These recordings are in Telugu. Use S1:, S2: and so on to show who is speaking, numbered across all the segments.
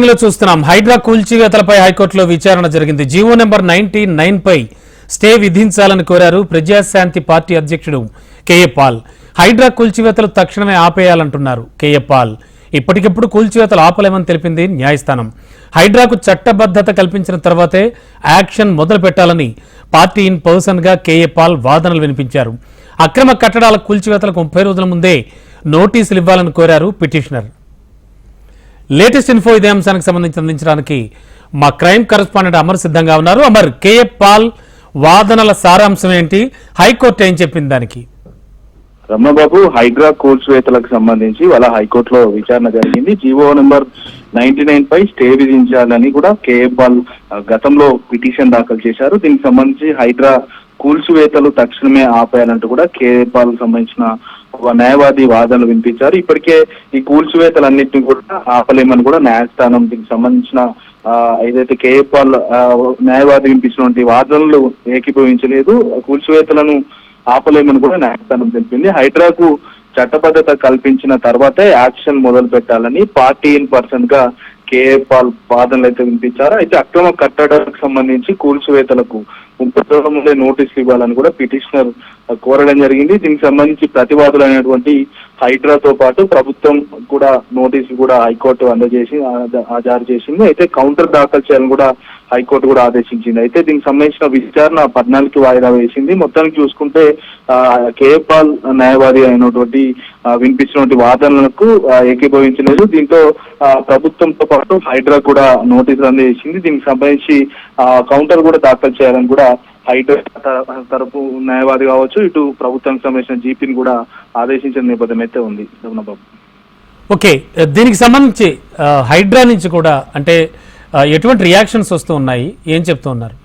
S1: బ్రేకింగ్లో చూస్తున్నాం. హైడ్రా కూల్చివేతలపై హైకోర్టులో విచారణ జరిగింది. జీవో నెంబర్ నైన్టీ నైన్ పై స్టే విధించాలని కోరారు ప్రజాశాంతి పార్టీ అధ్యక్షుడు కేఏ పాల్ హైడ్రా కూల్చివేతలు తక్షణమే ఆపేయాలంటున్నారు కేఏ పాల్ ఇప్పటికిప్పుడు కూల్చివేతలు ఆపలేమని తెలిపింది న్యాయస్థానం. హైడ్రాకు చట్టబద్ధత కల్పించిన తర్వాతే యాక్షన్ మొదలు పెట్టాలని పార్టీ ఇన్ పర్సన్గా కేఏ పాల్ వాదనలు వినిపించారు. అక్రమ కట్టడాల కూల్చివేతలకు ముప్పై రోజుల ముందే నోటీసులు ఇవ్వాలని కోరారు పిటిషనర్. లేటెస్ట్ ఇన్ఫో ఇదే అంశానికి సంబంధించి అందించడానికి మా క్రైమ్ కరెస్పాండెంట్ అమర్ సిద్ధంగా ఉన్నారు. అమర్ కేఏ పాల్ వాదనల సారాంశం ఏంటి? హైకోర్టు ఏం చెప్పింది దానికి?
S2: రమణబాబు హైడ్రా కూల్చివేతలకు సంబంధించి వాళ్ళ హైకోర్టులో విచారణ జరిగింది. జీవో నెంబర్ నైన్టీ నైన్ పై స్టే విధించాలని కూడా కేఎఫ్ఆల్ గతంలో పిటిషన్ దాఖలు చేశారు. దీనికి సంబంధించి హైడ్రా కూల్చివేతలు తక్షణమే ఆపేయాలంటూ కూడా కేఎఫ్ఆల్ సంబంధించిన న్యాయవాది వాదనలు వినిపించారు. ఇప్పటికే ఈ కూల్చివేతలన్నింటినీ కూడా ఆపలేమని కూడా న్యాయస్థానం దీనికి సంబంధించిన ఆ, ఏదైతే కేఎఫ్ఆల్ న్యాయవాది వినిపించినటువంటి వాదనలు ఏకీభవించలేదు. కూల్చివేతలను ఆపలేమని కూడా న్యాయస్థానం తెలిపింది. హైడ్రాకు చట్టబద్ధత కల్పించిన తర్వాతే యాక్షన్ మొదలు పెట్టాలని పార్టీ ఇన్ పర్సన్గా కేఏ పాల్ వాదనలు అయితే వినిపించారు? అయితే అక్రమ కట్టడానికి సంబంధించి కూల్చివేతలకు ముప్పై రోజుల ముందే నోటీసులు ఇవ్వాలని కూడా పిటిషనర్ కోరడం జరిగింది. దీనికి సంబంధించి ప్రతివాదులు అయినటువంటి హైడ్రాతో పాటు ప్రభుత్వం కూడా నోటీసులు కూడా హైకోర్టు అందజేసి ఆ- జారీ చేసింది. అయితే కౌంటర్ దాఖలు చేయాలని కూడా హైకోర్టు కూడా ఆదేశించింది. అయితే దీనికి సంబంధించిన విచారణ పద్నాలుగుకి వాయిదా వేసింది. మొత్తానికి చూసుకుంటే కేపాల్ న్యాయవాది అయినటువంటి వినిపిస్తున్నటువంటి వినిపించినటువంటి వాదనలకు ఏకీభవించలేదు. దీంతో ప్రభుత్వంతో పాటు హైడ్రా కూడా నోటీసులు అందజేసింది. దీనికి సంబంధించి కౌంటర్ కూడా దాఖలు చేయాలని కూడా హైడ్రా తరపు న్యాయవాది కావచ్చు ఇటు ప్రభుత్వానికి సంబంధించిన జీపీని కూడా ఆదేశించిన నేపథ్యం అయితే ఉంది. రమణబాబు
S1: ఓకే. దీనికి సంబంధించి హైడ్రా నుంచి కూడా అంటే ఎటువంటి రియాక్షన్స్ వస్తూ ఉన్నాయి? ఏం చెప్తూ ఉన్నారు?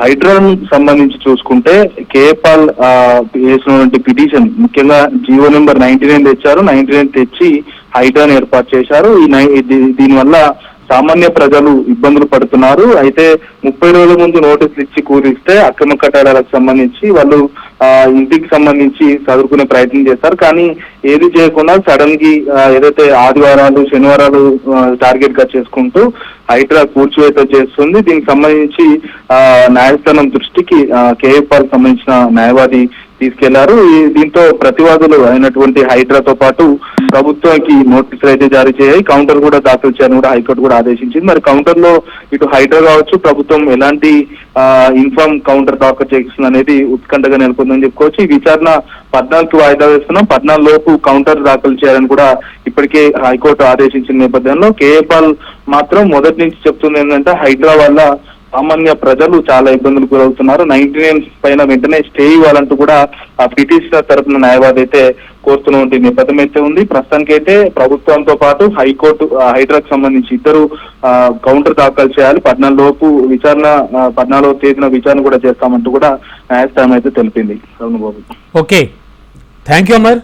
S2: హైడ్రాన్ సంబంధించి చూసుకుంటే కేపాల్ వేసినటువంటి పిటిషన్ ముఖ్యంగా జియో నెంబర్ నైన్టీ నైన్ తెచ్చారు. నైన్టీ నైన్ తెచ్చి హైడ్రాన్ ఏర్పాటు చేశారు. ఈ దీనివల్ల సామాన్య ప్రజలు ఇబ్బందులు పడుతున్నారు. అయితే ముప్పై రోజుల ముందు నోటీసులు ఇచ్చి కూరిస్తే అక్రమ కట్టడాలకు సంబంధించి వాళ్ళు ఇంటికి సంబంధించి చదువుకునే ప్రయత్నం చేస్తారు. కానీ ఏది చేయకుండా సడన్కి ఏదైతే ఆదివారాలు శనివారాలు టార్గెట్గా చేసుకుంటూ హైడ్రా కూల్చివేత చేస్తుంది. దీనికి సంబంధించి ఆ, న్యాయస్థానం దృష్టికి కేఎఫ్ఆర్ సంబంధించిన న్యాయవాది తీసుకెళ్ళారు. ఈ- దీంతో ప్రతివాదులు అయినటువంటి హైడ్రాతో పాటు ప్రభుత్వానికి నోటీసులు అయితే జారీ చేయాలి కౌంటర్ కూడా దాఖలు చేయాలని కూడా హైకోర్టు కూడా ఆదేశించింది. మరి కౌంటర్లో ఇటు హైడ్రా కావచ్చు ప్రభుత్వం ఎలాంటి ఇన్ఫామ్ కౌంటర్ దాఖలు చేస్తుంది అనేది ఉత్కంఠగా నెలకొందని చెప్పుకోవచ్చు. ఈ విచారణ పద్నాలుగు వాయిదా వేస్తున్నాం. పద్నాలుగు లోపు కౌంటర్ దాఖలు చేయాలని కూడా ఇప్పటికే హైకోర్టు ఆదేశించిన నేపథ్యంలో కేఏపాల్ మాత్రం మొదటి నుంచి చెప్తుంది ఏంటంటే హైడ్రా వల్ల సామాన్య ప్రజలు చాలా ఇబ్బందులు గురవుతున్నారు. నైన్టీ నైన్ పైన వెంటనే స్టే ఇవ్వాలంటూ కూడా ఆ పిటిషనర్ తరపున న్యాయవాది అయితే కోరుతున్నటువంటి నేపథ్యం అయితే ఉంది. ప్రస్తుతానికైతే ప్రభుత్వంతో పాటు హైకోర్టు ఆ, హైడ్రాకు సంబంధించి ఇద్దరు కౌంటర్ దాఖలు చేయాలి. పద్నాలుగు లోపు విచారణ పద్నాలుగో తేదీన విచారణ కూడా చేస్తామంటూ కూడా న్యాయస్థానం అయితే తెలిపింది. Babu.
S1: Okay. Thank you Amar.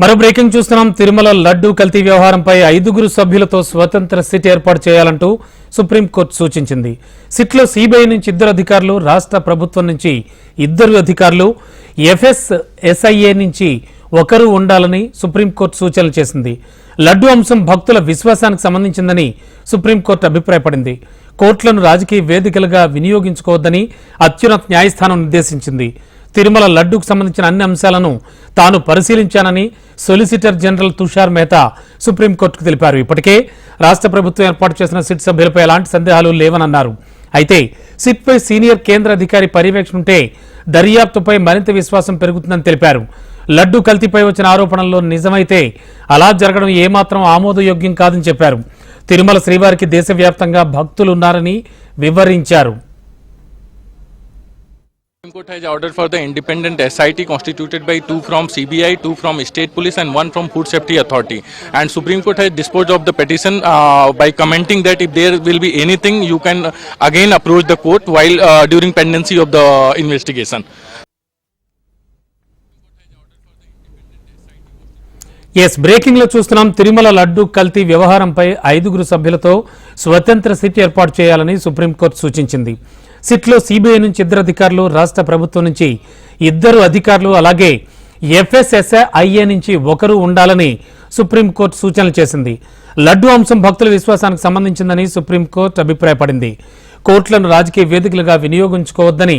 S1: మరో బ్రేకింగ్ చూస్తున్నాం. తిరుమల లడ్డూ కల్తీ వ్యవహారంపై ఐదుగురు సభ్యులతో స్వతంత్ర సిట్ ఏర్పాటు చేయాలంటూ సుప్రీంకోర్టు సూచించింది. సిట్లో సిబిఐ నుంచి ఇద్దరు అధికారులు రాష్ట్ర ప్రభుత్వం నుంచి ఇద్దరు అధికారులు ఎఫ్ఎస్ ఎస్ఐఏ నుంచి ఒకరు ఉండాలని సుప్రీంకోర్టు సూచనలు చేసింది. లడ్డూ అంశం భక్తుల విశ్వాసానికి సంబంధించిందని సుప్రీంకోర్టు అభిప్రాయపడింది. కోర్టులను రాజకీయ వేదికలుగా వినియోగించుకోవద్దని అత్యున్నత న్యాయస్థానం నిర్దేశించింది. తిరుమల లడ్డూకు సంబంధించిన అన్ని అంశాలను తాను పరిశీలించానని సొలిసిటర్ జనరల్ తుషార్ మెహతా సుప్రీంకోర్టుకు తెలిపారు. ఇప్పటికే రాష్ట్ర ప్రభుత్వం ఏర్పాటు చేసిన సిట్ సభ్యులపై ఎలాంటి సందేహాలు లేవనన్నారు. అయితే సిట్పై సీనియర్ కేంద్ర అధికారి పర్యవేక్షణ ఉంటే దర్యాప్తుపై మరింత విశ్వాసం పెరుగుతుందని తెలిపారు. లడ్డు కల్తీపై వచ్చిన ఆరోపణల్లో నిజమైతే అలా జరగడం ఏమాత్రం ఆమోదయోగ్యం కాదని చెప్పారు. తిరుమల శ్రీవారికి దేశవ్యాప్తంగా భక్తులున్నారని వివరించారు.
S3: Supreme Court has ordered for the independent SIT constituted by two from CBI, two from State Police, and one from Food Safety Authority. And Supreme Court has disposed of the petition uh, by commenting that if there will be anything, you can uh, again approach the court while uh, during pendency of the investigation.
S1: Yes బ్రేకింగ్లో చూస్తున్నాం తిరుమల లడ్డు కల్తీ వ్యవహారంపై ఐదుగురు సభ్యులతో స్వతంత్ర సిట్ ఏర్పాటు చేయాలని సుప్రీంకోర్టు సూచించింది సిట్లో సిబిఐ నుంచి ఇద్దరు అధికారులు రాష్ట్ర ప్రభుత్వం నుంచి ఇద్దరు అధికారులు అలాగే ఎఫ్ఎస్ఎస్ఐఏ నుంచి ఒకరు ఉండాలని సుప్రీంకోర్టు సూచనలు చేసింది. లడ్డు అంశం భక్తుల విశ్వాసానికి సంబంధించిందని సుప్రీంకోర్టు అభిప్రాయపడింది. కోర్టులను రాజకీయ వేదికలుగా వినియోగించుకోవద్దని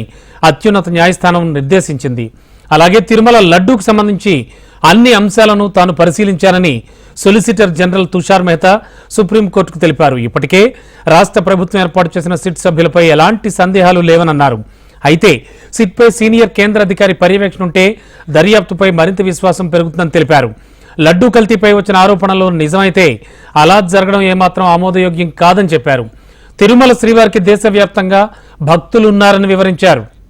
S1: అత్యున్నత న్యాయస్థానం నిర్దేశించింది. అలాగే తిరుమల లడ్డూకు సంబంధించి అన్ని అంశాలను తాను పరిశీలించానని సొలిసిటర్ జనరల్ తుషార్ మెహతా సుప్రీంకోర్టుకు తెలిపారు. ఇప్పటికే రాష్ట్ర ప్రభుత్వం ఏర్పాటు చేసిన సిట్ సభ్యులపై ఎలాంటి సందేహాలు లేవనన్నారు. అయితే సిట్పై సీనియర్ కేంద్ర అధికారి పర్యవేక్షణ ఉంటే దర్యాప్తుపై మరింత విశ్వాసం పెరుగుతుందని తెలిపారు. లడ్డూ కల్తీపై వచ్చిన ఆరోపణలు నిజమైతే అలా జరగడం ఏమాత్రం ఆమోదయోగ్యం కాదని చెప్పారు. తిరుమల శ్రీవారికి దేశవ్యాప్తంగా భక్తులున్నారని వివరించారు.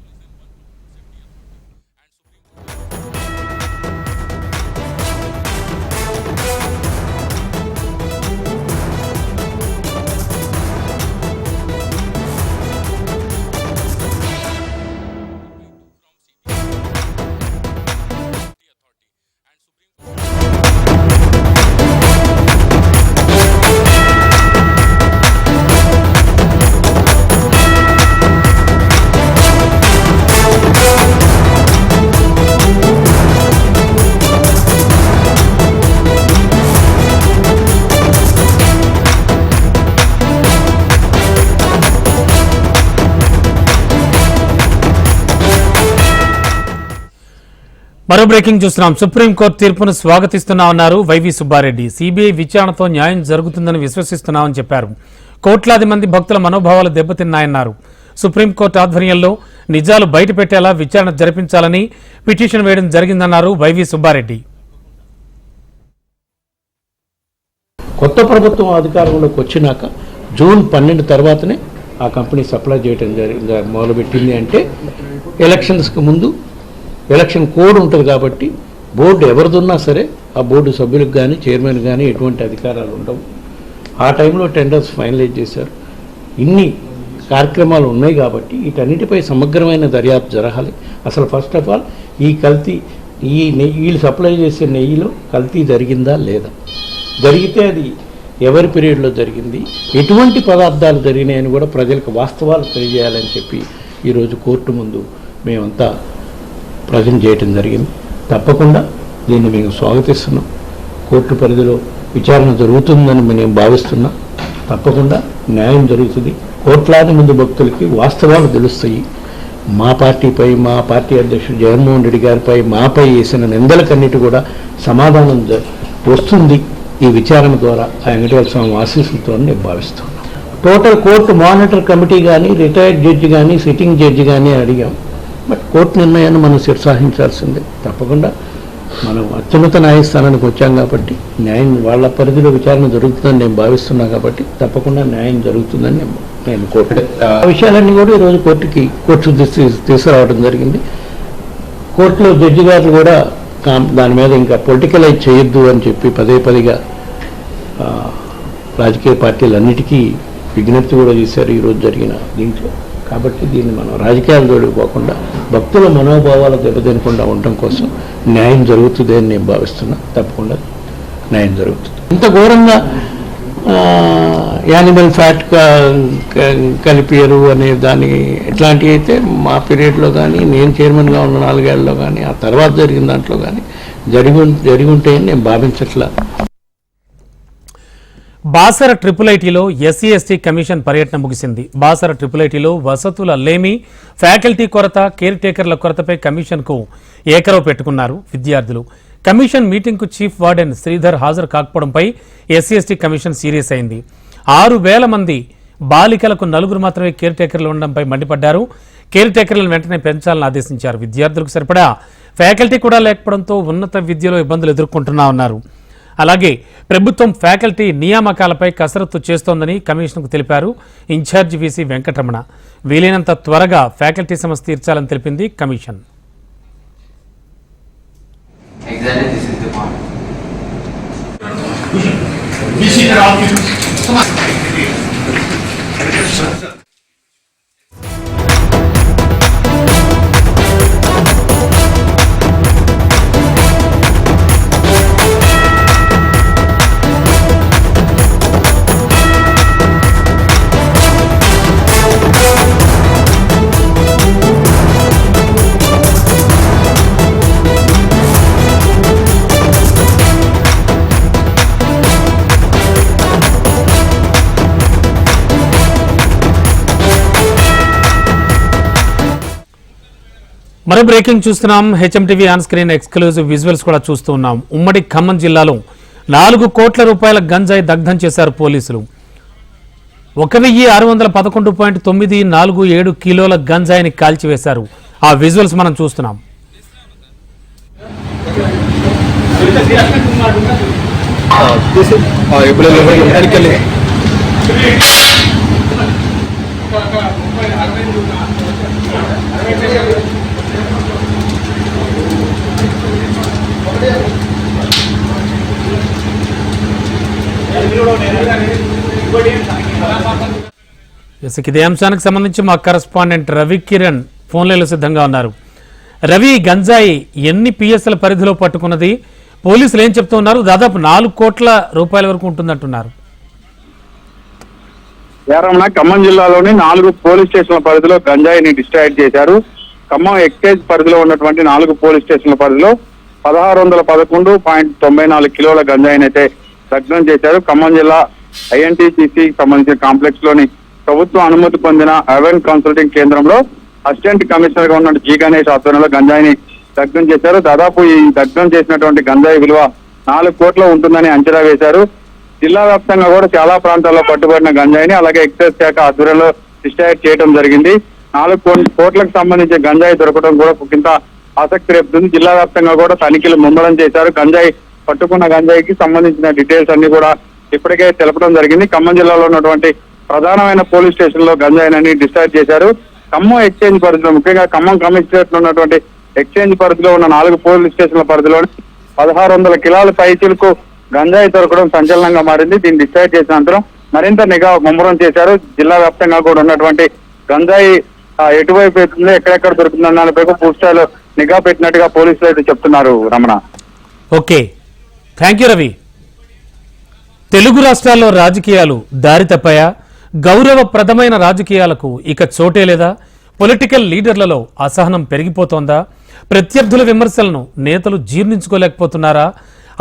S1: మరో బ్రేకింగ్ చూస్తున్నాం. సుప్రీంకోర్టు తీర్పును స్వాగతిస్తున్నామన్నారు వైవి సుబ్బారెడ్డి. సిబిఐ విచారణతో న్యాయం జరుగుతుందని విశ్వసిస్తున్నామని చెప్పారు. కోట్లాది మంది భక్తుల మనోభావాలు దెబ్బతిన్నాయన్నారు. సుప్రీంకోర్టు ఆధ్వర్యంలో నిజాలు బయటపెట్టేలా విచారణ జరిపించాలని పిటిషన్ వేయడం జరిగిందన్నారు వైవి సుబ్బారెడ్డి.
S4: కొత్త ప్రభుత్వం అధికారంలోకి వచ్చినాక జూన్ పన్నెండు తర్వాతనే ఆ కంపెనీ సప్లై చేయడం జరిగింది మొదలుపెట్టింది అంటే ఎలక్షన్స్కి ముందు ఎలక్షన్ కోడ్ ఉంటుంది కాబట్టి బోర్డు ఎవరిదున్నా సరే ఆ బోర్డు సభ్యులకు కానీ చైర్మన్ కానీ ఎటువంటి అధికారాలు ఉండవు. ఆ టైంలో టెండర్స్ ఫైనలైజ్ చేశారు. ఇన్ని కార్యక్రమాలు ఉన్నాయి కాబట్టి వీటన్నిటిపై సమగ్రమైన దర్యాప్తు జరగాలి. అసలు ఫస్ట్ ఆఫ్ ఆల్ ఈ కల్తీ ఈ నెయ్యి వీళ్ళు సప్లై చేసే నెయ్యిలో కల్తీ జరిగిందా లేదా? జరిగితే అది ఎవరి పీరియడ్లో జరిగింది? ఎటువంటి పదార్థాలు జరిగినాయని కూడా ప్రజలకు వాస్తవాలు తెలియజేయాలని చెప్పి ఈరోజు కోర్టు ముందు మేమంతా ప్రజెంట్ చేయటం జరిగింది. తప్పకుండా దీన్ని మేము స్వాగతిస్తున్నాం. కోర్టు పరిధిలో విచారణ జరుగుతుందని మేము భావిస్తున్నాం. తప్పకుండా న్యాయం జరుగుతుంది. కోట్లాది మంది భక్తులకి వాస్తవాలు తెలుస్తాయి. మా పార్టీపై మా పార్టీ అధ్యక్షుడు జగన్మోహన్ రెడ్డి గారిపై మాపై వేసిన నిందలకన్నిటి కూడా సమాధానం వస్తుంది ఈ విచారణ ద్వారా ఆ వెంకటేశ్వర స్వామి ఆశీస్సులతో నేను భావిస్తున్నాను టోటల్ కోర్టు మానిటర్ కమిటీ కానీ రిటైర్డ్ జడ్జి కానీ సిట్టింగ్ జడ్జి కానీ అడిగాం. కోర్టు నిర్ణయాన్ని మనం శిరసాహించాల్సిందే తప్పకుండా మనం అత్యున్నత న్యాయస్థానానికి వచ్చాం కాబట్టి న్యాయం వాళ్ళ పరిధిలో విచారణ జరుగుతుందని నేను భావిస్తున్నా కాబట్టి తప్పకుండా న్యాయం జరుగుతుందని నేను నేను కోర్టు ఆ విషయాలన్నీ కూడా ఈరోజు కోర్టుకి కోర్టు తీసుకురావడం జరిగింది. కోర్టులో జడ్జి గారు కూడా దాని మీద ఇంకా పొలిటికలైజ్ చేయొద్దు అని చెప్పి పదే పదిగా రాజకీయ పార్టీలన్నిటికీ విజ్ఞప్తి కూడా చేశారు ఈరోజు జరిగిన దీంట్లో. కాబట్టి దీన్ని మనం రాజకీయాలు జోలికి పోకుండా భక్తుల మనోభావాలు దెబ్బతినకుండా ఉండటం కోసం న్యాయం జరుగుతుంది అని నేను భావిస్తున్నా. తప్పకుండా న్యాయం జరుగుతుంది. ఇంత ఘోరంగా యానిమల్ ఫ్యాట్ కలిపారు అనే దాని ఎట్లాంటివి అయితే మా పీరియడ్లో కానీ నేను చైర్మన్గా ఉన్న నాలుగేళ్ళలో కానీ ఆ తర్వాత జరిగిన దాంట్లో కానీ జరిగి జరిగి ఉంటాయని నేను భావించట్లా.
S1: బాసర ట్రిపుల్ ఐటీలో ఎస్సీ ఎస్టీ కమిషన్ పర్యటన ముగిసింది. బాసర ట్రిపుల్ ఐటీలో వసతుల లేమి ఫ్యాకల్టీ కొరత కేర్ టేకర్ల కొరతపై కమిషన్కు ఏకరవు పెట్టుకున్నారు విద్యార్థులు. కమిషన్ మీటింగ్కు చీఫ్ వార్డెన్ శ్రీధర్ హాజరు కాకపోవడంపై ఎస్సీ ఎస్టీ కమిషన్ సీరియస్ అయింది. ఆరు వేల మంది బాలికలకు నలుగురు మాత్రమే కేర్ టేకర్లు ఉండడంపై మండిపడ్డారు. కేర్ టేకర్లను వెంటనే పెంచాలని ఆదేశించారు. విద్యార్థులకు సరిపడా ఫ్యాకల్టీ కూడా లేకపోవడంతో ఉన్నత విద్యలో ఇబ్బందులు ఎదుర్కొంటున్నామన్నారు అలాగే ప్రభుత్వం ఫ్యాకల్టీ నియామకాలపై కసరత్తు చేస్తోందని కమిషన్కు తెలిపారు. Incharge VC Venkataramana. వీలైనంత త్వరగా ఫ్యాకల్టీ సమస్య తీర్చాలని తెలిపింది కమిషన్. మరో బ్రేకింగ్ చూస్తున్నాం. HMTV on screen exclusive visuals కూడా చూస్తూ ఉన్నాం. ఉమ్మడి ఖమ్మం జిల్లాలో నాలుగు కోట్ల రూపాయల గంజాయి దగ్ధం చేశారు పోలీసులు. ఒక వెయ్యి ఆరు వందల పదకొండు పాయింట్ తొమ్మిది నాలుగు ఏడు కిలోల గంజాయిని కాల్చివేశారు. ఆ విజువల్స్ మనం చూస్తున్నాం. ఎస్, ఇదే అంశానికి సంబంధించి మా కరస్పాండెంట్ రవి కిరణ్ ఫోన్లలో సిద్ధంగా ఉన్నారు. రవి గంజాయి ఎన్ని పిఎస్ఎల్ పరిధిలో పట్టుకున్నది? పోలీసులు ఏం చెప్తున్నారు దాదాపు నాలుగు కోట్ల రూపాయల వరకు ఉంటుందంటున్నారు.
S5: ఏరమ్మ ఖమ్మం జిల్లాలోని నాలుగు పోలీస్ స్టేషన్ల పరిధిలో గంజాయిని డిస్ట్రాక్ట్ చేశారు. ఖమ్మం ఎక్సైజ్ పరిధిలో ఉన్నటువంటి నాలుగు పోలీస్ స్టేషన్ల పరిధిలో పదహారు వందల పదకొండు పాయింట్ తొంభై నాలుగు కిలోల గంజాయిని అయితే దగ్ధం చేశారు. ఖమ్మం జిల్లా ఐఎన్టీసీసీ సంబంధించిన కాంప్లెక్స్లోని ప్రభుత్వ అనుమతి పొందిన అవెన్ కన్సల్టింగ్ కేంద్రంలో అసిస్టెంట్ కమిషనర్గా ఉన్న జీ గణేష్ ఆధ్వర్యంలో గంజాయిని దగ్ధం చేశారు. దాదాపు ఈ దగ్ధం చేసినటువంటి గంజాయి విలువ నాలుగు కోట్ల ఉంటుందని అంచనా వేశారు. జిల్లా వ్యాప్తంగా కూడా చాలా ప్రాంతాల్లో పట్టుబడిన గంజాయిని అలాగే ఎక్సైజ్ శాఖ ఆధ్వర్యంలో డిస్ట్రాక్ట్ చేయడం జరిగింది. నాలుగు కోట్ల కోట్లకు సంబంధించిన గంజాయి దొరకడం కూడా కింద ఆసక్తి రేపుతుంది. జిల్లా వ్యాప్తంగా కూడా తనిఖీలు ముమ్మరం చేశారు. గంజాయి పట్టుకున్న గంజాయికి సంబంధించిన డీటెయిల్స్ అన్ని కూడా ఇప్పటికే తెలపడం జరిగింది. ఖమ్మం జిల్లాలో ఉన్నటువంటి ప్రధానమైన పోలీస్ స్టేషన్లో గంజాయినని డిశ్చార్జ్ చేశారు. ఖమ్మం ఎక్స్చేంజ్ పరిధిలో ముఖ్యంగా ఖమ్మం కమిషనరేట్లో ఉన్నటువంటి ఎక్స్చేంజ్ పరిధిలో ఉన్న నాలుగు పోలీస్ స్టేషన్ల పరిధిలో పదహారు వందల కిలోల పైచీలకు గంజాయి దొరకడం సంచలనంగా మారింది. దీన్ని డిశ్చార్జ్ చేసిన అనంతరం మరింత నిఘా ముమ్మరం చేశారు. జిల్లా వ్యాప్తంగా కూడా ఉన్నటువంటి గంజాయి ఎటువైపు ఎక్కడెక్కడ దొరుకుతుందన్న దానిపై పూర్తి స్థాయిలో నిఘా పెట్టినట్టుగా పోలీసులు అయితే చెప్తున్నారు Ramana.
S1: Okay. Thank you Ravi Telugu రాష్ట్రాల్లో రాజకీయాలు దారి తప్పాయా? గౌరవప్రదమైన రాజకీయాలకు ఇక చోటే లేదా? పొలిటికల్ లీడర్లలో అసహనం పెరిగిపోతోందా? ప్రత్యర్థుల విమర్శలను నేతలు జీర్ణించుకోలేకపోతున్నారా?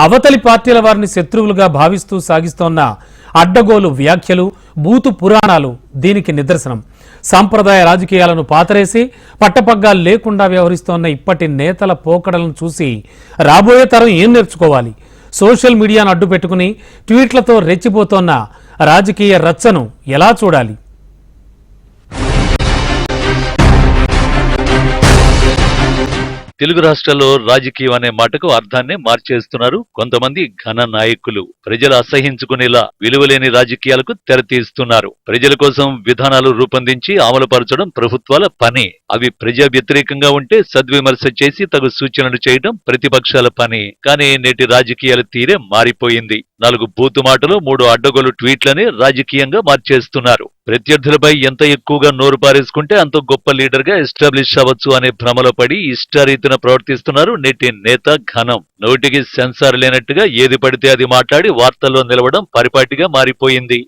S1: అవతలి పార్టీల వారిని శత్రువులుగా భావిస్తూ సాగిస్తోన్న అడ్డగోలు వ్యాఖ్యలు బూతు పురాణాలు దీనికి నిదర్శనం. సాంప్రదాయ రాజకీయాలను పాతరేసి పట్టపగ్గాలు లేకుండా వ్యవహరిస్తోన్న ఇప్పటి నేతల పోకడలను చూసి రాబోయే తరం ఏం నేర్చుకోవాలి? సోషల్ మీడియాను అడ్డు పెట్టుకుని ట్వీట్లతో రెచ్చిపోతోన్న రాజకీయ రచ్చను ఎలా చూడాలి?
S6: తెలుగు రాష్ట్రాల్లో రాజకీయం అనే మాటకు అర్థాన్ని మార్చేస్తున్నారు కొంతమంది ఘన నాయకులు. ప్రజలు అసహించుకునేలా విలువలేని రాజకీయాలకు తెరతీస్తున్నారు. ప్రజల కోసం విధానాలు రూపొందించి అమలుపరచడం ప్రభుత్వాల పని. అవి ప్రజా వ్యతిరేకంగా ఉంటే సద్విమర్శ చేసి తగు సూచనలు చేయడం ప్రతిపక్షాల పని. కానీ నేటి రాజకీయాల తీరే మారిపోయింది. నాలుగు బూతు మాటలు మూడు అడ్డగోలు ట్వీట్లని రాజకీయంగా మార్చేస్తున్నారు. ప్రత్యర్థులపై ఎంత ఎక్కువగా నోరు పారేసుకుంటే అంత గొప్ప లీడర్గా ఎస్టాబ్లిష్ అవ్వచ్చు అనే భ్రమలో పడి ఇష్టారీతిన ప్రవర్తిస్తున్నారు నేటి నేత ఘనం. నోటికి సెన్సార్ లేనట్టుగా ఏది పడితే అది మాట్లాడి వార్తల్లో నిలవడం పరిపాటిగా మారిపోయింది.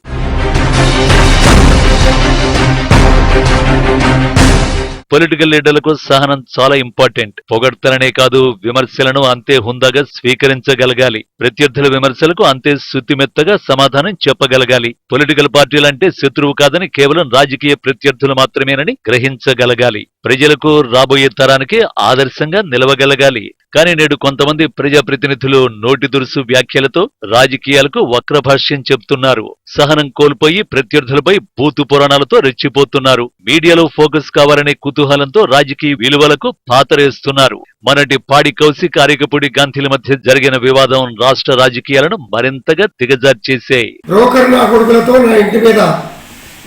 S6: పొలిటికల్ లీడర్లకు సహనం చాలా ఇంపార్టెంట్. పొగడ్తలనే కాదు విమర్శలను అంతే హుందాగా స్వీకరించగలగాలి. ప్రత్యర్థుల విమర్శలకు అంతే శుద్ధిమెత్తగా సమాధానం చెప్పగలగాలి. పొలిటికల్ పార్టీలంటే శత్రువు కాదని కేవలం రాజకీయ ప్రత్యర్థులు మాత్రమేనని గ్రహించగలగాలి. ప్రజలకు రాబోయే తరానికి ఆదర్శంగా నిలవగలగాలి. కానీ నేడు కొంతమంది ప్రజాప్రతినిధులు నోటి దురుసు వ్యాఖ్యలతో రాజకీయాలకు వక్రభాష్యం చెప్తున్నారు సహనం కోల్పోయి ప్రత్యర్థులపై బూతు పురాణాలతో రెచ్చిపోతున్నారు. మీడియాలో ఫోకస్ కావాలనే కుతూహలంతో రాజకీయ విలువలకు పాతరేస్తున్నారు. మనటి పాడి కౌశిక్ అరికపూడి గాంధీల మధ్య జరిగిన వివాదం రాష్ట్ర రాజకీయాలను మరింతగా దిగజార్చేశాయి.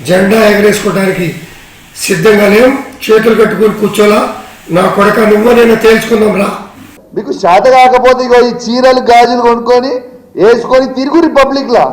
S7: జెండా ఎగరేసుకోవడానికి సిద్ధంగా లేం చేతులు కట్టుకొని కూర్చోలా. నా కొడక నువ్వు నేను తేల్చుకుందాం రా.
S8: మీకు శాత కాకపోతే ఇగో ఈ చీరలు గాజులు కొనుక్కొని వేసుకొని తిరుగు రిపబ్లిక్ లా.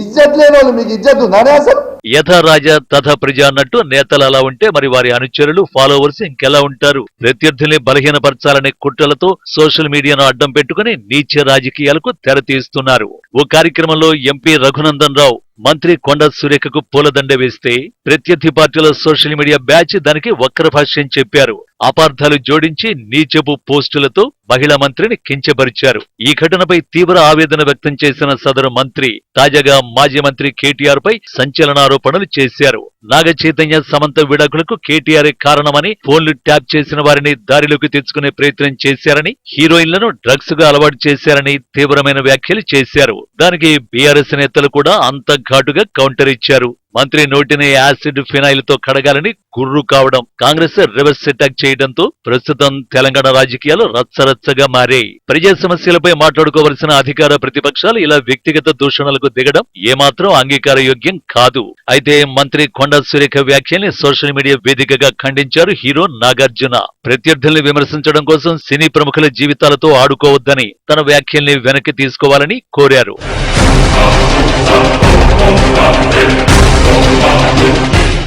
S8: ఇజ్జత్ లేని వాళ్ళు మీకు ఇజ్జత్ ఉందానే అసలు.
S6: యథా రాజా తథా ప్రజ అన్నట్టు నేతలు అలా ఉంటే మరి వారి అనుచరులు ఫాలోవర్స్ ఇంకెలా ఉంటారు? ప్రత్యర్థుల్ని బలహీనపరచాలనే కుట్రలతో సోషల్ మీడియాను అడ్డం పెట్టుకుని నీచ రాజకీయాలకు తెరతీస్తున్నారు ఓ కార్యక్రమంలో ఎంపీ రఘునందన్ రావు మంత్రి కొండ సురేఖకు పూలదండ వేస్తే ప్రత్యర్థి పార్టీల సోషల్ మీడియా బ్యాచ్ దానికి వక్ర భాష్యం చెప్పారు. అపార్థాలు జోడించి నీచపు పోస్టులతో మహిళా మంత్రిని కించపరిచారు. ఈ ఘటనపై తీవ్ర ఆవేదన వ్యక్తం చేసిన సదరు మంత్రి తాజాగా మాజీ మంత్రి కేటీఆర్ పై సంచలన ఆరోపణలు చేశారు. నాగ చైతన్య సమంత విడాకులకు కేటీఆర్ కారణమని ఫోన్లు ట్యాప్ చేసిన వారిని దారిలోకి తెచ్చుకునే ప్రయత్నం చేశారని హీరోయిన్లను డ్రగ్స్గా అలవాటు చేశారని తీవ్రమైన వ్యాఖ్యలు చేశారు. దానికి బీఆర్ఎస్ నేతలు కూడా అంత ఘాటుగా కౌంటర్ ఇచ్చారు. మంత్రి నోటిని యాసిడ్ ఫినాయిల్తో కడగాలని గుర్రు కావడం కాంగ్రెస్ రివర్స్ అటాక్ చేయడంతో ప్రస్తుతం తెలంగాణ రాజకీయాలు రచ్చరచ్చగా మారాయి. ప్రజా సమస్యలపై మాట్లాడుకోవలసిన అధికార ప్రతిపక్షాలు ఇలా వ్యక్తిగత దూషణలకు దిగడం ఏమాత్రం అంగీకార యోగ్యం కాదు. అయితే మంత్రి కొండ సురేఖ వ్యాఖ్యల్ని సోషల్ మీడియా వేదికగా ఖండించారు హీరో నాగార్జున. ప్రత్యర్థుల్ని విమర్శించడం కోసం సినీ ప్రముఖుల జీవితాలతో ఆడుకోవద్దని తన వ్యాఖ్యల్ని వెనక్కి తీసుకోవాలని కోరారు.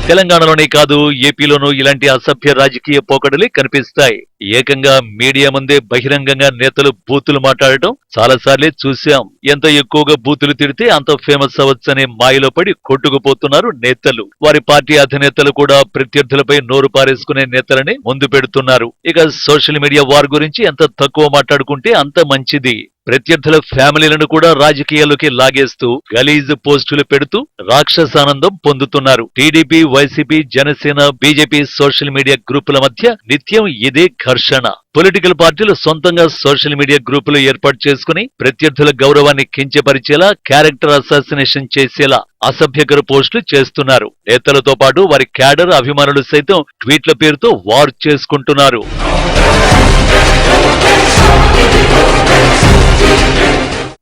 S6: తెలంగాణలోనే కాదు ఏపీలోనూ ఇలాంటి అసభ్య రాజకీయ పోకడలే కనిపిస్తాయి. ఏకంగా మీడియా ముందే బహిరంగంగా నేతలు బూతులు మాట్లాడటం చాలాసార్లే చూశాం. ఎంత ఎక్కువగా బూతులు తిడితే అంత ఫేమస్ అవ్వచ్చనే మాయలో పడి కొట్టుకుపోతున్నారు నేతలు. వారి పార్టీ అధినేతలు కూడా ప్రత్యర్థులపై నోరు పారేసుకునే నేతలని ముందు పెడుతున్నారు. ఇక సోషల్ మీడియా వార్ గురించి ఎంత తక్కువ మాట్లాడుకుంటే అంత మంచిది. ప్రత్యర్థుల ఫ్యామిలీలను కూడా రాజకీయాల్లోకి లాగేస్తూ గలీజ్ పోస్టులు పెడుతూ రాక్షసానందం పొందుతున్నారు. TDP YCP Janasena BJP social media గ్రూపుల మధ్య నిత్యం ఇదే ఘర్షణ. పొలిటికల్ పార్టీలు సొంతంగా సోషల్ మీడియా గ్రూపులు ఏర్పాటు చేసుకుని ప్రత్యర్థుల గౌరవాన్ని కించపరిచేలా క్యారెక్టర్ అసాసినేషన్ చేసేలా అసభ్యకర పోస్టులు చేస్తున్నారు. నేతలతో పాటు వారి క్యాడర్ అభిమానులు సైతం ట్వీట్ల పేరుతో వార్ చేసుకుంటున్నారు.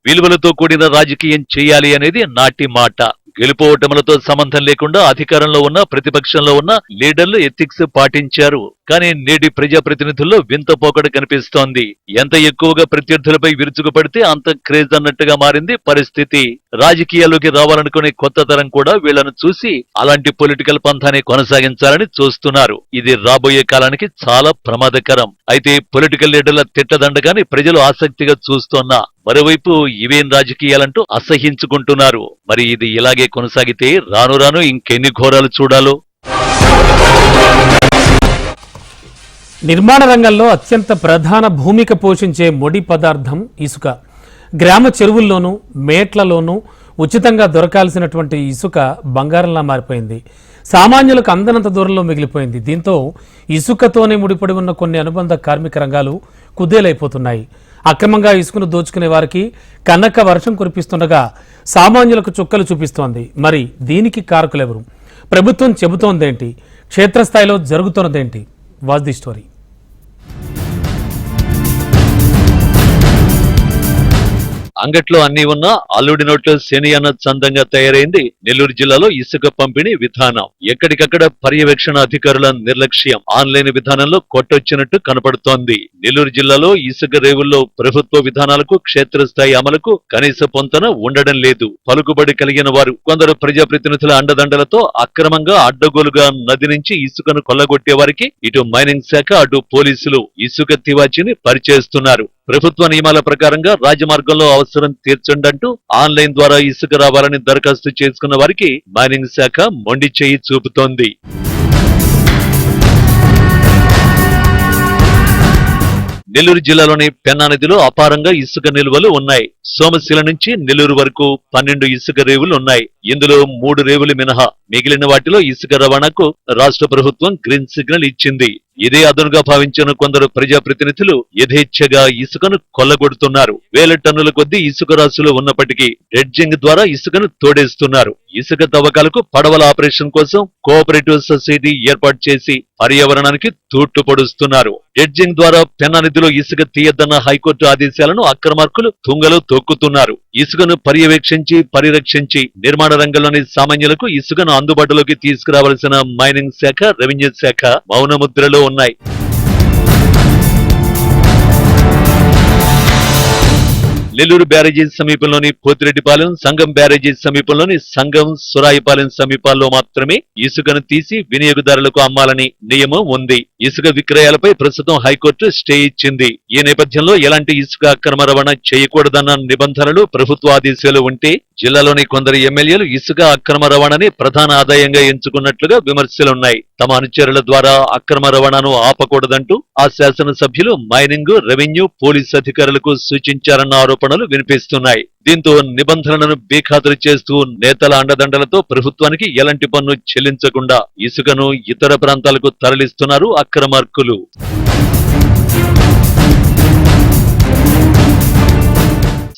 S6: విలువలతో కూడిన రాజకీయం చేయాలి అనేది నాటి మాట. గెలుపోవటములతో సంబంధం లేకుండా అధికారంలో ఉన్న ప్రతిపక్షంలో ఉన్న లీడర్లు ఎథిక్స్ పాటించారు. కానీ నేటి ప్రజాప్రతినిధుల్లో వింత పోకడ కనిపిస్తోంది. ఎంత ఎక్కువగా ప్రత్యర్థులపై విరుచుకుపడితే అంత క్రేజ్ అన్నట్టుగా మారింది పరిస్థితి. రాజకీయాల్లోకి రావాలనుకునే కొత్త తరం కూడా వీళ్ళను చూసి అలాంటి పొలిటికల్ పంథాన్ని కొనసాగించాలని చూస్తున్నారు. ఇది రాబోయే కాలానికి చాలా ప్రమాదకరం. అయితే పొలిటికల్ లీడర్ల తిట్టదండగాని ప్రజలు ఆసక్తిగా చూస్తోన్న మరోవైపు ఇవేం రాజకీయాలంటూ అసహించుకుంటున్నారు. మరి ఇది ఇలాగే కొనసాగితే రాను రాను ఇంకెన్ని ఘోరాలు చూడాలో?
S1: నిర్మాణ రంగంలో అత్యంత ప్రధాన భూమిక పోషించే ముడి పదార్థం ఇసుక. గ్రామ చెరువుల్లోనూ మేట్లలోనూ ఉచితంగా దొరకాల్సినటువంటి ఇసుక బంగారంలా మారిపోయింది. సామాన్యులకు అందనంత దూరంలో మిగిలిపోయింది. దీంతో ఇసుకతోనే ముడిపడి ఉన్న కొన్ని అనుబంధ కార్మిక రంగాలు కుదేలైపోతున్నాయి. అక్రమంగా ఇసుకను దోచుకునే వారికి కనక వర్షం కురిపిస్తుండగా సామాన్యులకు చుక్కలు చూపిస్తోంది. మరి దీనికి కారకులెవరు? ప్రభుత్వం చెబుతోందేంటి? క్షేత్రస్థాయిలో జరుగుతున్నదేంటి? Was the story.
S6: అంగట్లో అన్ని ఉన్నా అల్లుడి నోట్లో శని చందంగా తయారైంది నెల్లూరు జిల్లాలో ఇసుక పంపిణీ విధానం. ఎక్కడికక్కడ పర్యవేక్షణ అధికారుల నిర్లక్ష్యం. ఆన్లైన్ విధానంలో కొట్టొచ్చినట్టు కనపడుతోంది. నెల్లూరు జిల్లాలో ఇసుక రేవుల్లో ప్రభుత్వ విధానాలకు క్షేత్రస్థాయి అమలుకు కనీస పొంతన ఉండడం లేదు. పలుకుబడి కలిగిన వారు కొందరు ప్రజాప్రతినిధుల అండదండలతో అక్రమంగా అడ్డగోలుగా నది నుంచి ఇసుకను కొల్లగొట్టే వారికి ఇటు మైనింగ్ శాఖ అటు పోలీసులు ఇసుక తివాచిని పరిచేస్తున్నారు. ప్రభుత్వ నియమాల ప్రకారంగా రాజమార్గంలో అవసరం తీర్చండంటూ ఆన్లైన్ ద్వారా ఇసుక రావాలని దరఖాస్తు చేసుకున్న వారికి మైనింగ్ శాఖ మొండి చేయి చూపుతోంది. నెల్లూరు జిల్లాలోని పెన్నా నదిలో అపారంగా ఇసుక నిల్వలు ఉన్నాయి. సోమశిల నుంచి నెల్లూరు వరకు పన్నెండు ఇసుక రేవులు ఉన్నాయి. ఇందులో మూడు రేవులు మినహా. మిగిలిన వాటిలో ఇసుక రవాణాకు రాష్ట్ర ప్రభుత్వం గ్రీన్ సిగ్నల్ ఇచ్చింది. ఇదే అదునుగా భావించిన కొందరు ప్రజాప్రతినిధులు యథేచ్ఛగా ఇసుకను కొల్లగొడుతున్నారు. వేల టన్నుల కొద్దీ ఇసుక రాశులు ఉన్నప్పటికీ డ్రెడ్జింగ్ ద్వారా ఇసుకను తోడేస్తున్నారు. ఇసుక తవ్వకాలకు పడవల ఆపరేషన్ కోసం కోఆపరేటివ్ సొసైటీ ఏర్పాటు చేసి పర్యావరణానికి తూట్టుపడుస్తున్నారు పొడుస్తున్నారు ద్వారా పెన్నా నదిలో ఇసుక తీయద్దన్న హైకోర్టు ఆదేశాలను అక్రమార్కులు తుంగలో తొక్కుతున్నారు. ఇసుకను పర్యవేక్షించి పరిరక్షించి నిర్మాణ రంగంలోని సామాన్యులకు ఇసుకను అందుబాటులోకి తీసుకురావాల్సిన మైనింగ్ శాఖ రెవెన్యూ శాఖ మౌనముద్రలో ఉన్నాయి. నెల్లూరు బ్యారేజీ సమీపంలోని పోతిరెడ్డిపాలెం సంగం బ్యారేజీ సమీపంలోని సంగం సురాయిపాలెం సమీపాల్లో మాత్రమే ఇసుకను తీసి వినియోగదారులకు అమ్మాలని నియమం ఉంది. ఇసుక విక్రయాలపై ప్రస్తుతం హైకోర్టు స్టే ఇచ్చింది. ఈ నేపథ్యంలో ఎలాంటి ఇసుక అక్రమ రవాణా చేయకూడదన్న నిబంధనలు ప్రభుత్వ ఆదేశాలు ఉంటే జిల్లాలోని కొందరు ఎమ్మెల్యేలు ఇసుక అక్రమ రవాణాని ప్రధాన ఆదాయంగా ఎంచుకున్నట్లుగా విమర్శలున్నాయి తమ అనుచరుల ద్వారా అక్రమ రవాణాను ఆపకూడదంటూ ఆ శాసనసభ్యులు మైనింగ్ రెవెన్యూ పోలీస్ అధికారులకు సూచించారన్న ఆరోపణలు వినిపిస్తున్నాయి. దీంతో నిబంధనలను బేఖాతరు చేస్తూ నేతల అండదండలతో ప్రభుత్వానికి ఎలాంటి పన్ను చెల్లించకుండా ఇసుకను ఇతర ప్రాంతాలకు తరలిస్తున్నారు అక్రమార్కులు.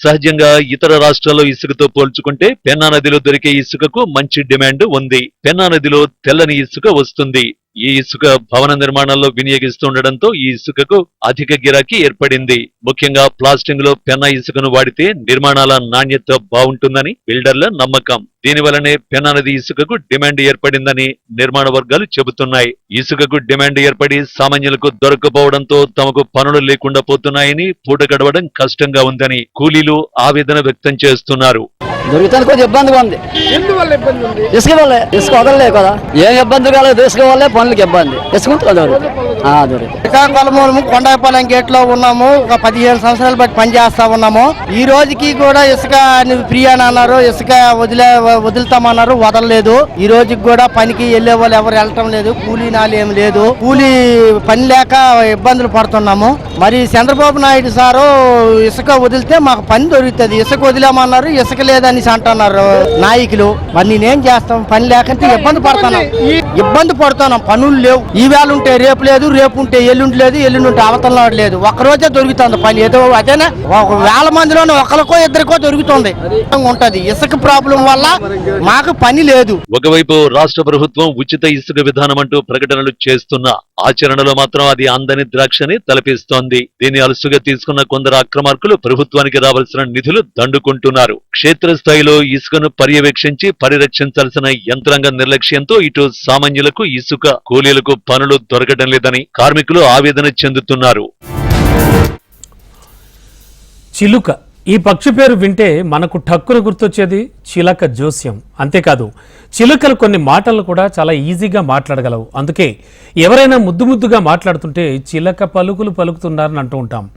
S6: సహజంగా ఇతర రాష్ట్రాల్లో ఇసుకతో పోల్చుకుంటే పెన్నా నదిలో దొరికే ఇసుకకు మంచి డిమాండ్ ఉంది. పెన్నా నదిలో తెల్లని ఇసుక వస్తుంది. ఈ ఇసుక భవన నిర్మాణాల్లో వినియోగిస్తుండటంతో ఈ ఇసుకకు అధిక గిరాకీ ఏర్పడింది. ముఖ్యంగా ప్లాస్టింగ్లో పెన్నా ఇసుకను వాడితే నిర్మాణాల నాణ్యత బాగుంటుందని బిల్డర్ల నమ్మకం. దీనివల్లనే పెన నది ఇసుకకు డిమాండ్ ఏర్పడిందని నిర్మాణ వర్గాలు చెబుతున్నాయి. ఇసుకకు డిమాండ్ ఏర్పడి సామాన్యులకు దొరకపోవడంతో తమకు పనులు లేకుండా పోతున్నాయని పూట గడవడం కష్టంగా ఉందని కూలీలు ఆవేదన వ్యక్తం చేస్తున్నారు.
S9: దొరుకుతానికి కొంచెం ఇబ్బందిగా ఉంది. ఇసుక వల్లే ఇసుక వదలలే కదా. ఏం ఇబ్బంది కాలేదు ఇసుక వల్లే పనులకి ఇబ్బంది. ఇసుక ఉంటే దొరుకుతుంది ఆ, దొరుకుతుంది
S10: శ్రీకాకుళం కొండాయిపాలెం గేట్లో ఉన్నాము. ఒక పదిహేను సంవత్సరాలు బట్టి పనిచేస్తా ఉన్నాము. ఈ రోజుకి కూడా ఇసుక ఫ్రీ అని అన్నారు. ఇసుక వదిలే వదులుతామన్నారు. వదలలేదు. ఈ రోజుకి కూడా పనికి వెళ్ళే వాళ్ళు ఎవరు వెళ్ళటం లేదు. కూలీ నాలు ఏం లేదు. కూలీ పని లేక ఇబ్బందులు పడుతున్నాము. మరి చంద్రబాబు నాయుడు సారు ఇసుక వదిలితే మాకు పని దొరుకుతుంది. ఇసుక వదిలేమన్నారు. ఇసుక లేదని అంటున్నారు నాయకులు. మరి నేనేం చేస్తాం? పని లేకంటే ఇబ్బంది పడుతున్నాం. ఇబ్బంది పడుతున్నాం. పనులు లేవు. ఈ వేళ ఉంటే రేపు లేదు రేపు ఉంటే ఎల్లుండి లేదు ఎల్లుండి ఉంటే అవతల లేదు. ఒక రోజే దొరుకుతుంది పని. ఏదో అదేనా? ఒక వేల మందిలోనే ఒకరికో ఇద్దరికో దొరుకుతుంది. ఉంటది. ఇసుక ప్రాబ్లం వల్ల మాకు పని లేదు.
S6: ఒకవైపు రాష్ట్ర ప్రభుత్వం ఉచిత ఇసుక విధానం అంటూ ప్రకటనలు చేస్తున్నా ఆచరణలో మాత్రం అది అందని ద్రాక్షని తలపిస్తోంది. దీన్ని అలసుగా తీసుకున్న కొందరు అక్రమార్కులు ప్రభుత్వానికి రావాల్సిన నిధులు దండుకుంటున్నారు. క్షేత్రస్థాయిలో ఇసుకను పర్యవేక్షించి పరిరక్షించాల్సిన యంత్రాంగ నిర్లక్ష్యంతో ఇటు సామాన్యులకు ఇసుక కూలీలకు పనులు దొరకడం లేదని కార్మికులు ఆవేదన చెందుతున్నారు.
S1: చిలుక ఈ పక్షి పేరు వింటే మనకు టక్కున గుర్తొచ్చేది చిలక జోస్యం. అంతేకాదు చిలుకలు కొన్ని మాటలు కూడా చాలా ఈజీగా మాట్లాడగలవు. అందుకే ఎవరైనా ముద్దు ముద్దుగా మాట్లాడుతుంటే చిలక పలుకులు పలుకుతున్నారని అంటూ ఉంటాం.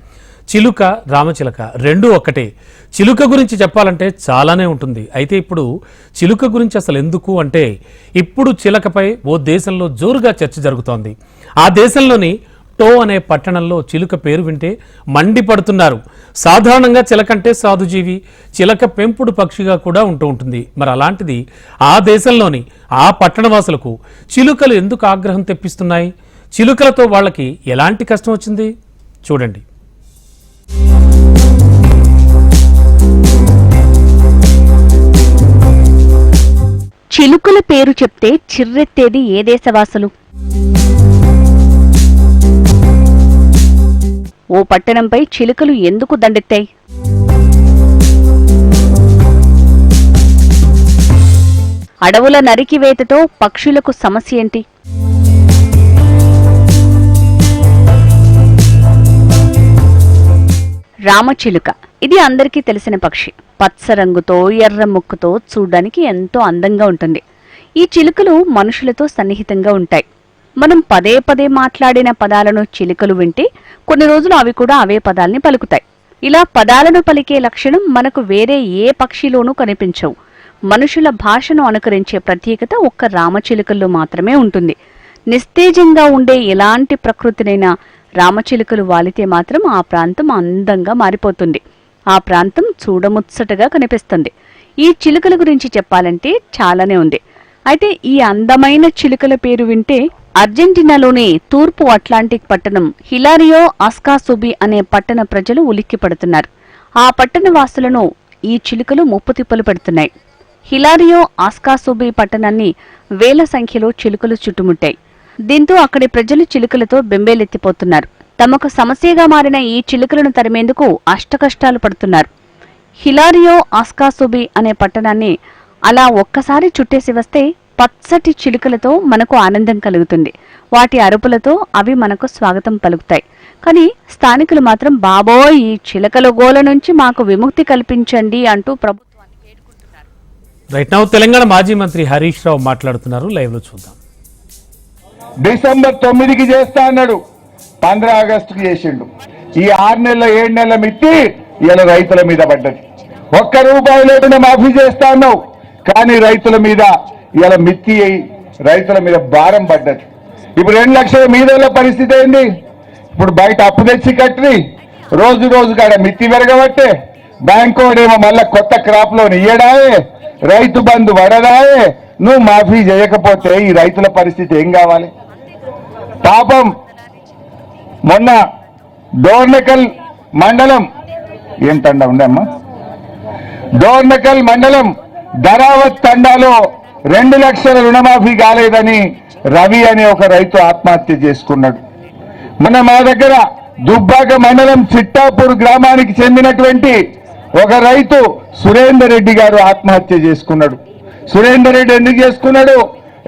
S1: చిలుక రామచిలక రెండూ ఒక్కటే. చిలుక గురించి చెప్పాలంటే చాలానే ఉంటుంది. అయితే ఇప్పుడు చిలుక గురించి అసలు ఎందుకు అంటే ఇప్పుడు చిలకపై ఓ దేశంలో జోరుగా చర్చ జరుగుతోంది. ఆ దేశంలోని టో అనే పట్టణంలో చిలుక పేరు వింటే మండిపడుతున్నారు. సాధారణంగా చిలకంటే సాధుజీవి చిలక పెంపుడు పక్షిగా కూడా ఉంటూ ఉంటుంది. మరి అలాంటిది ఆ దేశంలోని ఆ పట్టణవాసులకు చిలుకలు ఎందుకు ఆగ్రహం తెప్పిస్తున్నాయి? చిలుకలతో వాళ్ళకి ఎలాంటి కష్టం వచ్చింది? చూడండి.
S11: చిలుకల పేరు చెప్తే చిర్రెత్తేది ఏ దేశవాసులు? ఓ పట్టణంపై చిలుకలు ఎందుకు దండెత్తాయి? అడవుల నరికివేతతో పక్షులకు సమస్య ఏంటి? రామచిలుక ఇది అందరికీ తెలిసిన పక్షి. పచ్చ రంగుతో ఎర్ర ముక్కుతో చూడడానికి ఎంతో అందంగా ఉంటుంది. ఈ చిలుకలు మనుషులతో సన్నిహితంగా ఉంటాయి. మనం పదే పదే మాట్లాడిన పదాలను చిలుకలు వింటే కొన్ని రోజులు అవి కూడా అవే పదాల్ని పలుకుతాయి. ఇలా పదాలను పలికే లక్షణం మనకు వేరే ఏ పక్షిలోనూ కనిపించవు. మనుషుల భాషను అనుకరించే ప్రత్యేకత ఒక్క రామచిలుకల్లో మాత్రమే ఉంటుంది. నిస్తేజంగా ఉండే ఎలాంటి ప్రకృతినైనా రామచిలుకలు వాలితే మాత్రం ఆ ప్రాంతం అందంగా మారిపోతుంది. ఆ ప్రాంతం చూడముచ్చటగా కనిపిస్తుంది. ఈ చిలుకల గురించి చెప్పాలంటే చాలానే ఉంది. అయితే ఈ అందమైన చిలుకల పేరు వింటే అర్జెంటీనాలోని తూర్పు అట్లాంటిక్ పట్టణం హిలారియో ఆస్కాసుబి అనే పట్టణ ప్రజలు ఉలిక్కిపడుతున్నారు. ఆ పట్టణ వాసులను ఈ చిలుకలు ముప్పుతిప్పలు పెడుతున్నాయి. హిలారియో ఆస్కాసుబి పట్టణాన్ని వేల సంఖ్యలో చిలుకలు చుట్టుముట్టాయి. దీంతో అక్కడి ప్రజలు చిలుకలతో బెంబేలెత్తిపోతున్నారు. తమకు సమస్యగా మారిన ఈ చిలుకలను తరిమేందుకు అష్టకష్టాలు పడుతున్నారు. హిలారియో ఆస్కాసుబి అనే పట్టణాన్ని అలా ఒక్కసారి చుట్టేసి వస్తే పచ్చటి చిలుకలతో మనకు ఆనందం కలుగుతుంది. వాటి అరుపులతో అవి మనకు స్వాగతం పలుకుతాయి. కానీ స్థానికులు మాత్రం బాబోయ్ ఈ చిలకల గోల నుంచి మాకు విముక్తి కల్పించండి అంటూ ప్రభుత్వాన్ని వేడుకుంటున్నారు.
S1: రైట్ నౌ తెలంగాణ మాజీ మంత్రి హరీష్ రావు మాట్లాడుతున్నారు. లైవ్లో చూద్దాం.
S8: డిసెంబర్ తొమ్మిదికి చేస్తా అన్నాడు. పంద్ర ఆగస్టుకి చేసిండు. ఈ ఆరు నెలల ఏడు నెలల మిత్తి ఇలా రైతుల మీద పడ్డది. ఒక్క రూపాయి లేకుండా మాఫీ చేస్తా అన్నావు. కానీ రైతుల మీద ఇవాళ మిత్తి రైతుల మీద భారం పడ్డది. ఇప్పుడు రెండు లక్షల మీద పరిస్థితి ఏంది? ఇప్పుడు బయట అప్పు తెచ్చి కట్టి రోజు రోజు కాడ మిత్తి పెరగబట్టే బ్యాంకు వాడేమో మళ్ళా కొత్త క్రాప్ లోన్ ఇయ్యడాయే రైతు బంధు వడదాయే నువ్వు మాఫీ చేయకపోతే ఈ రైతుల పరిస్థితి ఏం కావాలి? పాపం మొన్న డోర్నకల్ మండలం ఏంటండ ఉండమ్మా డోర్నకల్ మండలం ధరావత్ తండాలో రెండు లక్షల రుణమాఫీ కాలేదని రవి అనే ఒక రైతు ఆత్మహత్య చేసుకున్నాడు. మన మా దగ్గర దుబ్బాక మండలం చిట్టాపూర్ గ్రామానికి చెందినటువంటి ఒక రైతు సురేందర్ రెడ్డి గారు ఆత్మహత్య చేసుకున్నాడు. సురేందర్ రెడ్డి ఎందుకు చేసుకున్నాడు?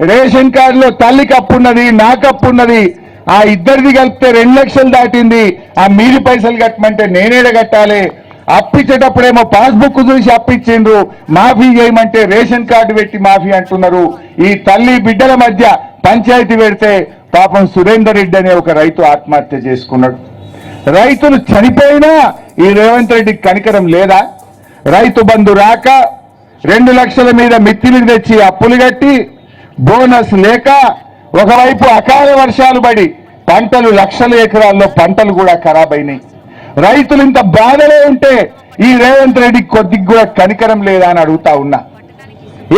S8: రేషన్ కార్డులో తల్లి కప్పున్నది నా కప్పున్నది ఆ ఇద్దరిది కలిపితే రెండు లక్షలు దాటింది ఆ మీది పైసలు కట్టమంటే నేనేడ కట్టాలి? అప్పించేటప్పుడేమో పాస్బుక్ చూసి అప్పించిండ్రు మాఫీ చేయమంటే రేషన్ కార్డు పెట్టి మాఫీ అంటున్నారు. ఈ తల్లి బిడ్డల మధ్య పంచాయతీ పెడితే పాపం సురేందర్ రెడ్డి అనే ఒక రైతు ఆత్మహత్య చేసుకున్నాడు. రైతులు చనిపోయినా ఈ రేవంత్ రెడ్డికి కనికరం లేదా? రైతు బంధు రాక రెండు లక్షల మీద మిత్తిలు తెచ్చి అప్పులు కట్టి బోనస్ లేక ఒకవైపు అకాల వర్షాలు పడి పంటలు లక్షల ఎకరాల్లో పంటలు కూడా ఖరాబ్ అయినాయి. రైతులు ఇంత బాధలో ఉంటే ఈ రేవంత్ రెడ్డి కొద్దిగా కూడా కనికరం లేదా అని అడుగుతా ఉన్నా.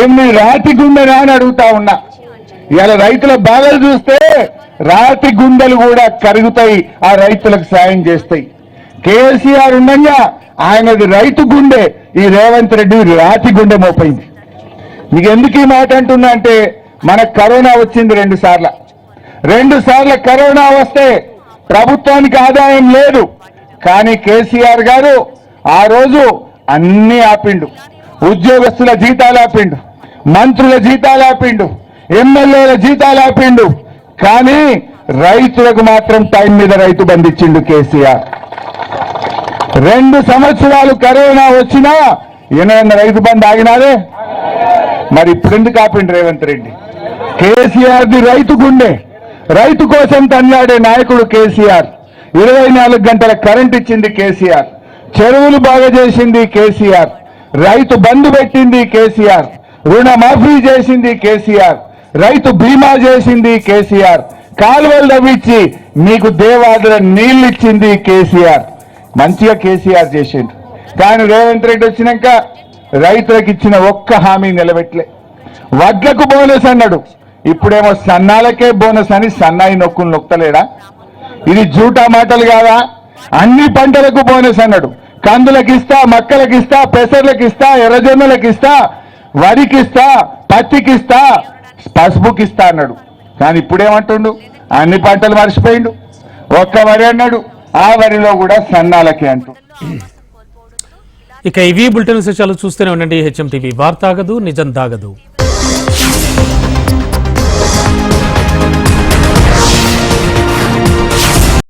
S8: ఏం రాతి గుండెనా అని అడుగుతా ఉన్నా. ఇవాళ రైతుల బాధలు చూస్తే రాతి గుండెలు కూడా కరుగుతాయి ఆ రైతులకు సాయం చేస్తాయి. కేసీఆర్ ఉండగా ఆయనది రైతు గుండె ఈ రేవంత్ రెడ్డి రాతి గుండె మోపైంది. మీకు ఎందుకు ఈ మాట అంటున్నా అంటే మనకు కరోనా వచ్చింది రెండు సార్ల. రెండు సార్ల కరోనా వస్తే ప్రభుత్వానికి ఆదాయం లేదు. కానీ కేసీఆర్ గారు ఆ రోజు అన్ని ఆపిండు. ఉద్యోగస్తుల జీతాలు ఆపిండు. మంత్రుల జీతాలు ఆపిండు. ఎమ్మెల్యేల జీతాలు ఆపిండు. కానీ రైతులకు మాత్రం టైం మీద రైతు బంధించిండు కేసీఆర్. రెండు సంవత్సరాలు కరోనా వచ్చినా ఏమైనా రైతు బంధు ఆగినాదే మరి ఇప్పుడు ఎందుకు ఆపిండు రేవంత్ రెడ్డి? కేసీఆర్ ది రైతు గుండె. రైతు కోసం తన్లాడే నాయకుడు కేసీఆర్. ఇరవై నాలుగు గంటల కరెంట్ ఇచ్చింది కేసీఆర్. చెరువులు బాగా చేసింది కేసీఆర్. రైతు బంధు పెట్టింది కేసీఆర్. రుణమాఫీ చేసింది కేసీఆర్. రైతు బీమా చేసింది కేసీఆర్. కాలువలు తవ్విచ్చి మీకు దేవాదుల నీళ్ళు ఇచ్చింది కేసీఆర్. మంచిగా కేసీఆర్ చేసిండు. కానీ రేవంత్ రెడ్డి వచ్చినాక రైతులకు ఇచ్చిన ఒక్క హామీ నిలబెట్టలే. వడ్లకు బోనస్ అన్నాడు. ఇప్పుడేమో సన్నాలకే బోనస్ అని సన్నాయి నొక్కులు నొక్కలేడా? ఇది జూటా మాటలు కాదా? అన్ని పంటలకు బోనస్ అన్నాడు. కందులకు ఇస్తా మక్కలకు ఇస్తా పెసర్లకు ఇస్తా ఎర్రజొన్నలకు ఇస్తా వరికి ఇస్తా పత్తికి ఇస్తా పసుపుకి ఇస్తా అన్నాడు. కానీ ఇప్పుడేమంటుండు? అన్ని పంటలు మర్చిపోయిండు. ఒక్క వరి అన్నాడు. ఆ వరిలో కూడా సన్నాలకి అంటూ.
S1: ఇక ఇవి బులెటిన్ విశేషాలు చూస్తూనే ఉండండి. HM TV. వార్తాగదు నిజం దాగదు.